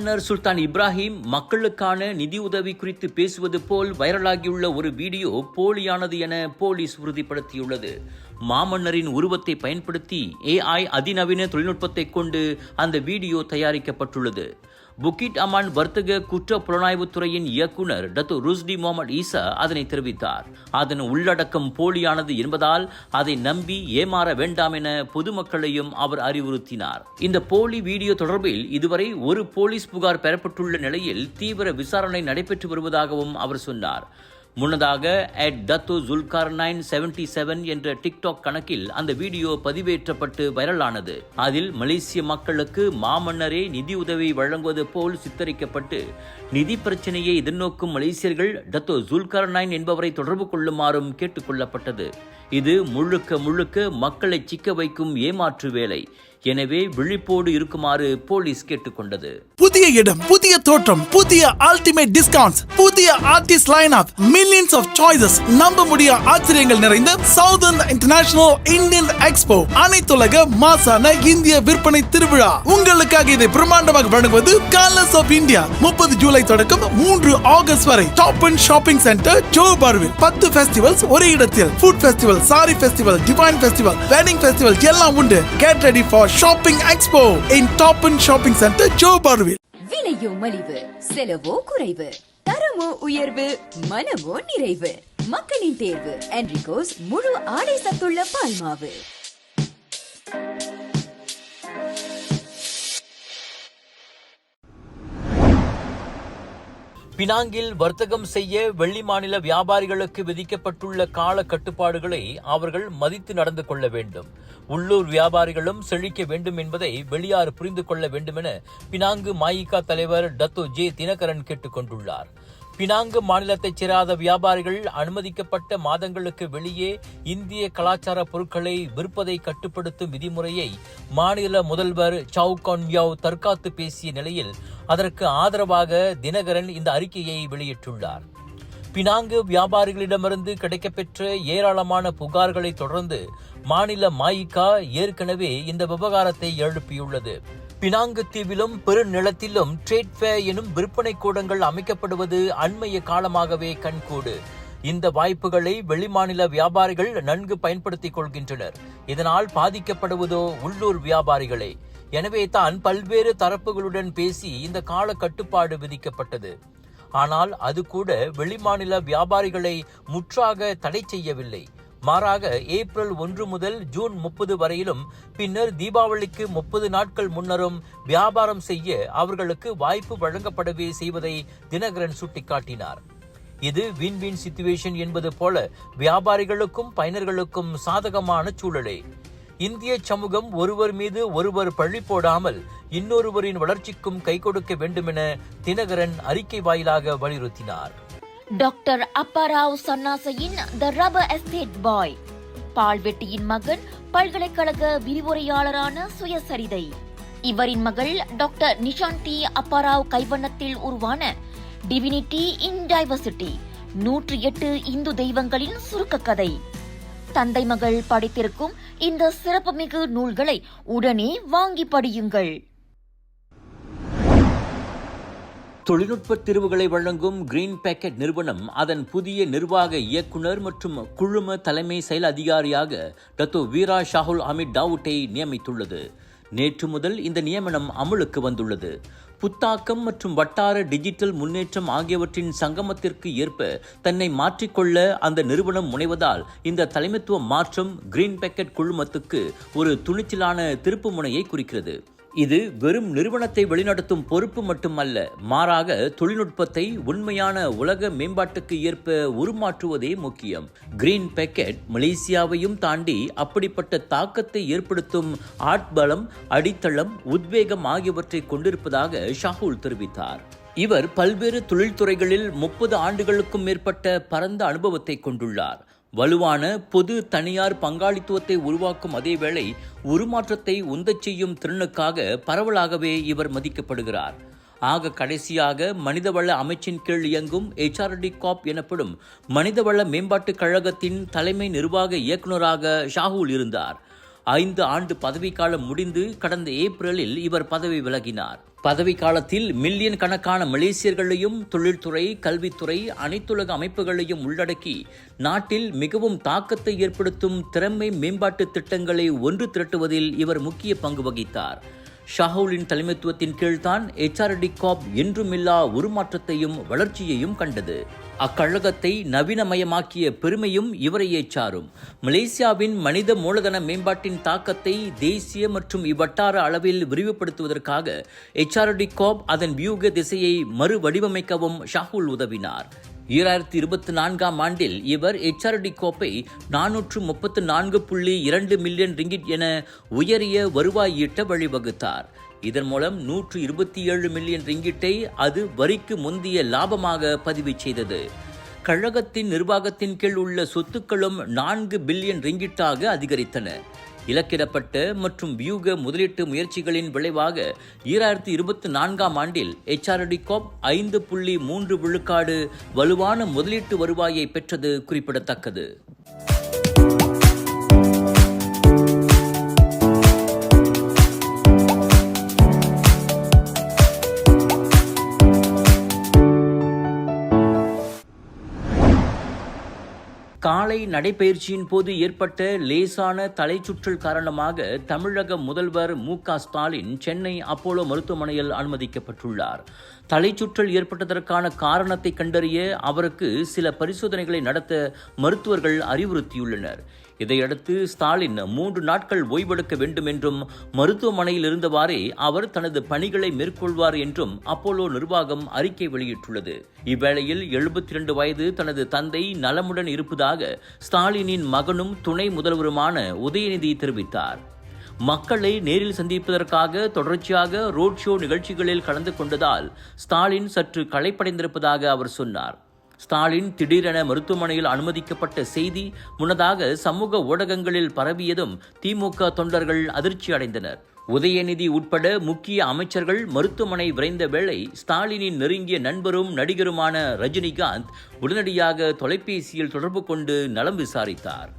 மன்னர் சுல்தான் இப்ராஹிம் மக்களுக்கான நிதியுதவி குறித்து பேசுவது போல் வைரலாகியுள்ள ஒரு வீடியோ போலியானது என போலீஸ் உறுதிப்படுத்தியுள்ளது. மாமன்னரின் உருவத்தை பயன்படுத்தி ஏஐ அதிநவீன தொழில்நுட்பத்தை கொண்டு அந்த வீடியோ தயாரிக்கப்பட்டுள்ளது. புக்கிட் அமான் வர்த்தக குற்ற புலனாய்வுத் துறையின் இயக்குனர் டத்து ருஸ்டி முகமது ஈசா அதனை தெரிவித்தார். அதன் உள்ளடக்கம் போலியானது என்பதால் அதை நம்பி ஏமாற வேண்டாம் என பொதுமக்களையும் அவர் அறிவுறுத்தினார். இந்த போலி வீடியோ தொடர்பில் இதுவரை ஒரு போலீஸ் புகார் பெறப்பட்டுள்ள நிலையில் தீவிர விசாரணை நடைபெற்று வருவதாகவும் அவர் சொன்னார். முன்னதாக அட் தத்து ஜுல்கார் நைன் செவன்டி செவன் என்ற டிக்டாக் கணக்கில் அந்த வீடியோ பதிவேற்றப்பட்டு வைரலானது. அதில் மலேசிய மக்களுக்கு மாமன்னரே நிதியுதவி வழங்குவது போல் சித்தரிக்கப்பட்டு நிதி பிரச்சனையை எதிர்நோக்கும் மலேசியர்கள் டத்தோ ஜுல்கார் நைன் என்பவரை தொடர்பு கொள்ளுமாறும் கேட்டுக்கொள்ளப்பட்டது இது முழுக்க முழுக்க மக்களை சிக்க வைக்கும் ஏமாற்று வேலை. எனவே விழிப்போடு இருக்குமாறு போலீஸ் கேட்டுக்கொண்டது. புதிய இடம் புதிய தோற்றம் புதிய அல்டிமேட் டிஸ்கவுண்ட்ஸ் புதிய artist line up millions of choices நம்ப முடிய ஆச்சரியங்கள் நிறைந்த சவுதர்ன் இன்டர்நேஷனல் இந்தியன் எக்ஸ்போ அனைத்துலக மாசான இந்திய விற்பனை திருவிழா. உங்களுக்காக இதை பிரம்மாண்டமாக வழங்குவது கலர்ஸ் ஆஃப் இந்தியா முப்பது ஜூலை தொடக்கம் மூன்று ஆகஸ்ட் வரை. டாப் அண்ட் ஷாப்பிங் சென்டர் ஜோ பார்வில் பத்து ஃபெஸ்டிவல்ஸ் ஒரே இடத்தில். Food festival sari festival divine festival wedding festival எல்லாம் உண்டு. Get ready for shopping expo in top and shopping centre Joe பார்வில் விலையோ மலிவு செலவோ குறைவு தரமோ உயர்வு மனமோ நிறைவு. மக்களின் தேர்வு என்ரிகோஸ் முழு ஆடை சத்துள்ள பால்மாவு பினாங்கில் வர்த்தகம் செய்ய வெள்ளி மாநில வியாபாரிகளுக்கு விதிக்கப்பட்டுள்ள கால கட்டுப்பாடுகளை அவர்கள் மதித்து நடந்து கொள்ள வேண்டும். உள்ளூர் வியாபாரிகளும் செழிக்க வேண்டும் என்பதை வெளியார் புரிந்து கொள்ள வேண்டும் என பினாங்கு மாயிகா தலைவர் டத்தோ ஜே தினகரன் கேட்டுக் கொண்டுள்ளார். பினாங்கு மாநிலத்தைச் சேராத வியாபாரிகள் அனுமதிக்கப்பட்ட மாதங்களுக்கு வெளியே இந்திய கலாச்சார பொருட்களை விற்பதை கட்டுப்படுத்தும் விதிமுறையை மாநில முதல்வர் சவு கான்யாவ் தற்காத்து பேசிய நிலையில் அதற்கு ஆதரவாக தினகரன் இந்த அறிக்கையை வெளியிட்டுள்ளார். பினாங்கு வியாபாரிகளிடமிருந்து கிடைக்கப்பெற்ற ஏராளமான புகார்களை தொடர்ந்து மாநில மாயிகா ஏற்கனவே இந்த விவகாரத்தை எழுப்பியுள்ளது. பினாங்கு தீவிலும் பெருநிலத்திலும் ட்ரேட் ஃபேர் எனும் விற்பனை கூடங்கள் அமைக்கப்படுவது அண்மைய காலமாகவே கண்கூடு. இந்த வாய்ப்புகளை வெளிமாநில வியாபாரிகள் நன்கு பயன்படுத்திக் கொள்கின்றனர். இதனால் பாதிக்கப்படுவதோ உள்ளூர் வியாபாரிகளே. எனவே தான் பல்வேறு தரப்புகளுடன் பேசி இந்த கால கட்டுப்பாடு விதிக்கப்பட்டது. ஆனால் அது கூட வெளிமாநில வியாபாரிகளை முற்றாக தடை செய்யவில்லை. மாறாக ஏப்ரல் ஒன்று முதல் ஜூன் முப்பது வரையிலும் பின்னர் தீபாவளிக்கு முப்பது நாட்கள் முன்னரும் வியாபாரம் செய்ய அவர்களுக்கு வாய்ப்பு வழங்கப்படவே செய்வதை தினகரன் சுட்டிக்காட்டினார். இது வின் வின் சிச்சுவேஷன் என்பது போல வியாபாரிகளுக்கும் பயனர்களுக்கும் சாதகமான சூழலே. இந்திய சமூகம் ஒருவர் மீது ஒருவர் பழி போடாமல் இன்னொருவரின் வளர்ச்சிக்கும் கை கொடுக்க வேண்டுமென தினகரன் அறிக்கை வாயிலாக வலியுறுத்தினார். டாக்டர் அப்பாராவ் சன்னாசையின் த ரப்பர் எஸ்டேட் பாய். பால்வெட்டியின் மகன் பல்கலைக்கழக விரிவுரையாளரான சுயசரிதை. இவரின் மகள் டாக்டர் நிஷாந்தி அப்பாராவ் கைவண்ணத்தில் உருவான டிவினிட்டி இன் டைவர்சிட்டி நூற்றி எட்டு இந்து தெய்வங்களின் சுருக்க கதை. தந்தை மகள் படித்திருக்கும் இந்த சிறப்புமிகு நூல்களை உடனே வாங்கி படியுங்கள். தொழில்நுட்ப தீர்வுகளை வழங்கும் கிரீன் பேக்கெட் நிறுவனம் அதன் புதிய நிர்வாக இயக்குனர் மற்றும் குழும தலைமை செயல் அதிகாரியாக டத்தோ வீரா ஷாகுல் அமித் டாவுட்டை நியமித்துள்ளது. நேற்று முதல் இந்த நியமனம் அமலுக்கு வந்துள்ளது. புத்தாக்கம் மற்றும் வட்டார டிஜிட்டல் முன்னேற்றம் ஆகியவற்றின் சங்கமத்திற்கு ஏற்ப தன்னை மாற்றிக்கொள்ள அந்த நிறுவனம் முனைவதால் இந்த தலைமைத்துவ மாற்றம் கிரீன் பேக்கெட் குழுமத்துக்கு ஒரு துணிச்சலான திருப்பு முனையை குறிக்கிறது. இது வெறும் நிறுவனத்தை வழிநடத்தும் பொறுப்பு மட்டுமல்ல மாறாக தொழில்நுட்பத்தை உண்மையான உலக மேம்பாட்டுக்கு ஏற்ப உருமாற்றுவதே முக்கியம். கிரீன் பேக்கெட் மலேசியாவையும் தாண்டி அப்படிப்பட்ட தாக்கத்தை ஏற்படுத்தும் ஆட்பலம் அடித்தளம் உத்வேகம் ஆகியவற்றை கொண்டிருப்பதாக ஷாகுல் தெரிவித்தார். இவர் பல்வேறு தொழில்துறைகளில் முப்பது ஆண்டுகளுக்கும் மேற்பட்ட பரந்த அனுபவத்தை கொண்டுள்ளார். வலுவான பொது தனியார் பங்காளித்துவத்தை உருவாக்கும் அதேவேளை உருமாற்றத்தை உந்தச் செய்யும் திறனுக்காக பரவலாகவே இவர் மதிக்கப்படுகிறார். ஆக கடைசியாக மனிதவள அமைச்சின் கீழ் இயங்கும் ஹெச்ஆர்டி காப் எனப்படும் மனிதவள மேம்பாட்டுக் கழகத்தின் தலைமை நிர்வாக இயக்குநராக ஷாகுல் இருந்தார். ஐந்து ஆண்டு பதவிக்காலம் முடிந்து கடந்த ஏப்ரலில் இவர் பதவி விலகினார். பதவி காலத்தில் மில்லியன் கணக்கான மலேசியர்களையும் தொழில்துறை கல்வித்துறை அனைத்துலக அமைப்புகளையும் உள்ளடக்கி நாட்டில் மிகவும் தாக்கத்தை ஏற்படுத்தும் திறமை மேம்பாட்டு திட்டங்களை ஒன்று திரட்டுவதில் இவர் முக்கிய பங்கு வகித்தார். ஷாஹூலின் தலைமைத்துவத்தின் கீழ்தான் எச்ஆர்டி காப் என்றுமில்லா உருமாற்றத்தையும் வளர்ச்சியையும் கண்டது. அக்கழகத்தை நவீனமயமாக்கிய பெருமையும் இவரையே சாரும் மலேசியாவின் மனித மூலதன மேம்பாட்டின் தாக்கத்தை தேசிய மற்றும் இவ்வட்டார அளவில் விரிவுபடுத்துவதற்காக எச்ஆர்டி காப் அதன் வியூக திசையை மறுவடிவமைக்கவும் ஷாகுல் உதவினார். ஈராயிரத்தி இருபத்தி நான்காம் ஆண்டில் இவர் எச்ஆர்டி கோப்பை நானூற்று முப்பத்து நான்கு புள்ளி இரண்டு மில்லியன் ரிங்கிட் என உயரிய வருவாய் ஈட்ட வழிவகுத்தார். இதன் மூலம் நூற்று இருபத்தி ஏழு மில்லியன் ரிங்கிட்டை அது வரிக்கு முந்திய லாபமாக பதிவு செய்தது. கழகத்தின் நிர்வாகத்தின் கீழ் உள்ள சொத்துக்களும் நான்கு பில்லியன் ரிங்கிட்டாக அதிகரித்தன. இலக்கிடப்பட்ட மற்றும் வியூக முதலீட்டு முயற்சிகளின் விளைவாக ஈராயிரத்தி இருபத்தி நான்காம் ஆண்டில் எச்ஆர்டி கோப் ஐந்து புள்ளி மூன்று விழுக்காடு வலுவான முதலீட்டு வருவாயை பெற்றது குறிப்பிடத்தக்கது. காலை நடைபயிற்சியின் போது ஏற்பட்ட லேசான தலைச்சுற்றல் காரணமாக தமிழக முதல்வர் மு க ஸ்டாலின் சென்னை அப்போலோ மருத்துவமனையில் அனுமதிக்கப்பட்டுள்ளார். தலைச்சுற்றல் ஏற்பட்டதற்கான காரணத்தை கண்டறிய அவருக்கு சில பரிசோதனைகளை நடத்த மருத்துவர்கள் அறிவுறுத்தியுள்ளனர். இதையடுத்து ஸ்டாலின் மூன்று நாட்கள் ஓய்வெடுக்க வேண்டும் என்றும் மருத்துவமனையில் இருந்தவாறே அவர் தனது பணிகளை மேற்கொள்வார் என்றும் அப்போலோ நிர்வாகம் அறிக்கை வெளியிட்டுள்ளது. இவ்வேளையில் எழுபத்தி இரண்டு வயது தனது தந்தை நலமுடன் இருப்பதாக ஸ்டாலினின் மகனும் துணை முதல்வருமான உதயநிதி தெரிவித்தார். மக்களை நேரில் சந்திப்பதற்காக தொடர்ச்சியாக ரோட் ஷோ நிகழ்ச்சிகளில் கலந்து கொண்டதால் ஸ்டாலின் சற்று களைப்படைந்திருப்பதாக அவர் சொன்னார். ஸ்டாலின் திடீரென மருத்துவமனையில் அனுமதிக்கப்பட்ட செய்தி முன்னதாக சமூக ஊடகங்களில் பரவியதும் திமுக தொண்டர்கள் அதிர்ச்சி அடைந்தனர். உதயநிதி உட்பட முக்கிய அமைச்சர்கள் மருத்துவமனை விரைந்த வேளை ஸ்டாலினின் நெருங்கிய நண்பரும் நடிகருமான ரஜினிகாந்த் உடனடியாக தொலைபேசியில் தொடர்பு கொண்டு நலம் விசாரித்தார்.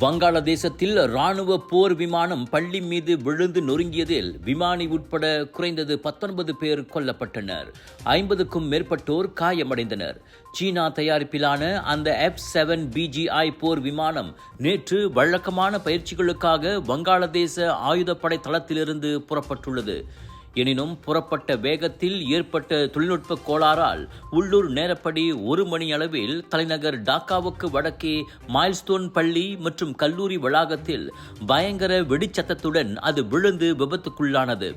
வங்காளதேசத்தில் ராணுவ போர் விமானம் பள்ளி மீது விழுந்து நொறுங்கியதில் விமானி உட்பட குறைந்தது பத்தொன்பது பேர் கொல்லப்பட்டனர். ஐம்பதுக்கும் மேற்பட்டோர் காயமடைந்தனர். சீனா தயாரிப்பிலான அந்த எஃப் செவன் பிஜிஐ போர் விமானம் நேற்று வழக்கமான பயிற்சிகளுக்காக வங்காளதேச ஆயுதப்படை தளத்திலிருந்து புறப்பட்டுள்ளது. எனினும் புறப்பட்ட வேகத்தில் ஏற்பட்ட தொழில்நுட்ப கோளாறால் உள்ளூர் நேரப்படி ஒரு மணி அளவில் தலைநகர் டாக்காவுக்கு வடக்கே மைல்ஸ்டோன் பள்ளி மற்றும் கல்லூரி வளாகத்தில் பயங்கர வெடிச்சத்தத்துடன் அது விழுந்து விபத்துக்குள்ளானது.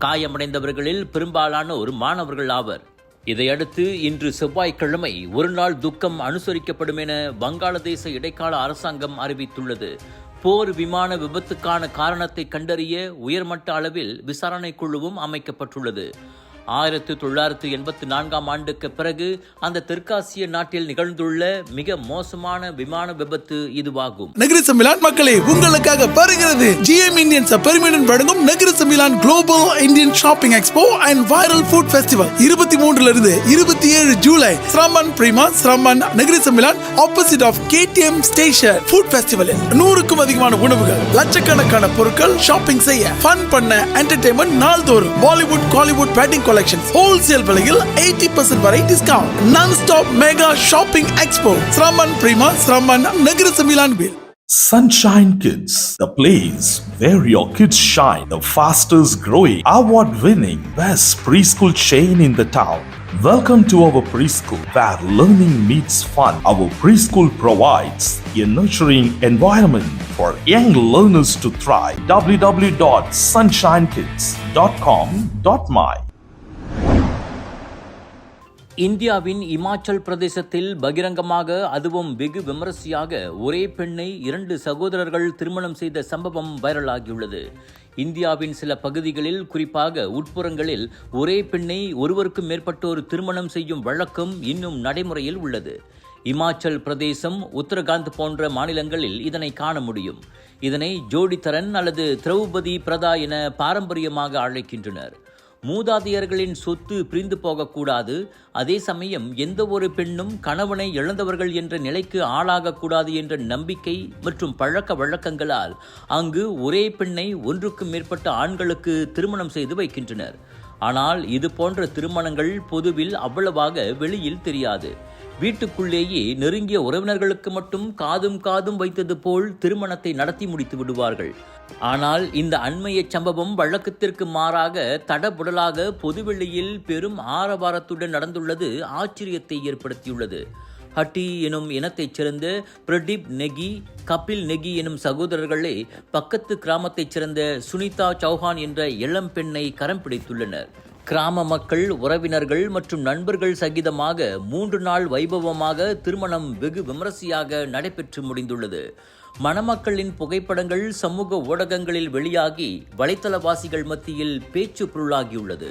காயமடைந்தவர்களில் பெரும்பாலானோர் மாணவர்கள் ஆவர். இதையடுத்து இன்று செவ்வாய்க்கிழமை ஒருநாள் துக்கம் அனுசரிக்கப்படும் என வங்காளதேச இடைக்கால அரசாங்கம் அறிவித்துள்ளது. போர் விமான விபத்துக்கான காரணத்தை கண்டறிய உயர்மட்ட அளவில் விசாரணை குழுவும் அமைக்கப்பட்டுள்ளது. ஆயிரத்து தொள்ளாயிரத்து எண்பத்தி நான்காம் ஆண்டுக்கு பிறகு அந்த தெற்காசிய நாட்டில் நிகழ்ந்துள்ள மிக மோசமான விமான விபத்து இதுவாகும். நகர மிலான் மக்களை உங்களுக்காக வருகிறது ஜிஎம் இந்தியன்ஸ் பெருமையுடன் வழங்கும் நகர Milan global Indian shopping expo and viral food festival இருபத்தி மூன்றுல இருந்து இருபத்தி ஏழு ஜூலை சிரமன் பிரிமா சிரமன் நகர Milan opposite of KTM station food ஃபெஸ்டிவலில் நூறுக்கும் அதிகமான உணவுகள் லட்சக்கணக்கான பொருட்கள் ஷாப்பிங் செய்ய ஃபன் பண்ண என்டர்டைன்மெண்ட் நாள்தோறும். Bollywood Kollywood wedding collections wholesale விலையில் எயிட்டி பர்சன்ட் வரை discount nonstop mega shopping expo ஸ்ரமன் பிரீமா ஸ்ரமன் நகர சமிலான் will Sunshine Kids, the place where your kids shine, the fastest growing, award winning, best preschool chain in the town. Welcome to our preschool where learning meets fun. Our preschool provides a nurturing environment for young learners to thrive. www.sunshinekids.com.my இந்தியாவின் இமாச்சல் பிரதேசத்தில் பகிரங்கமாக அதுவும் வெகு விமரிசையாக ஒரே பெண்ணை இரண்டு சகோதரர்கள் திருமணம் செய்த சம்பவம் வைரலாகியுள்ளது. இந்தியாவின் சில பகுதிகளில் குறிப்பாக உட்புறங்களில் ஒரே பெண்ணை ஒருவருக்கும் மேற்பட்டோர் திருமணம் செய்யும் வழக்கம் இன்னும் நடைமுறையில் உள்ளது. இமாச்சல் பிரதேசம் உத்தரகாண்ட் போன்ற மாநிலங்களில் இதனை காண முடியும். இதனை ஜோடித்தரன் அல்லது திரௌபதி பிரதா என பாரம்பரியமாக அழைக்கின்றனர். மூதாதையர்களின் சொத்து பிரிந்து போகக்கூடாது. அதே சமயம் எந்த ஒரு பெண்ணும் கணவனை இழந்தவர்கள் என்ற நிலைக்கு ஆளாகக்கூடாது என்ற நம்பிக்கை மற்றும் பழக்க வழக்கங்களால் அங்கு ஒரே பெண்ணை ஒன்றுக்கும் மேற்பட்ட ஆண்களுக்கு திருமணம் செய்து வைக்கின்றனர். ஆனால் இது போன்ற திருமணங்கள் பொதுவில் அவ்வளவாக வெளியில் தெரியாது. வீட்டுக்குள்ளேயே நெருங்கிய உறவினர்களுக்கு மட்டும் காதும் காதும் வைத்தது போல் திருமணத்தை நடத்தி முடித்து விடுவார்கள். ஆனால் இந்த அண்மைய சம்பவம் வழக்கத்திற்கு மாறாக தடபுடலாக பொதுவெளியில் பெரும் ஆரவாரத்துடன் நடந்துள்ளது ஆச்சரியத்தை ஏற்படுத்தியுள்ளது. ஹட்டி எனும் இனத்தைச் சேர்ந்த பிரதீப் நெகி கபில் நெகி எனும் சகோதரர்களே பக்கத்து கிராமத்தைச் சேர்ந்த சுனிதா சௌஹான் என்ற இளம் பெண்ணை கரம் பிடித்துள்ளனர். கிராம மக்கள் உறவினர்கள் மற்றும் நண்பர்கள் சகிதமாக மூன்று நாள் வைபவமாக திருமணம் வெகு விமரிசையாக நடைபெற்று முடிந்துள்ளது. மணமக்களின் புகைப்படங்கள் சமூக ஊடகங்களில் வெளியாகி வலைத்தளவாசிகள் மத்தியில் பேச்சு பொருளாகியுள்ளது.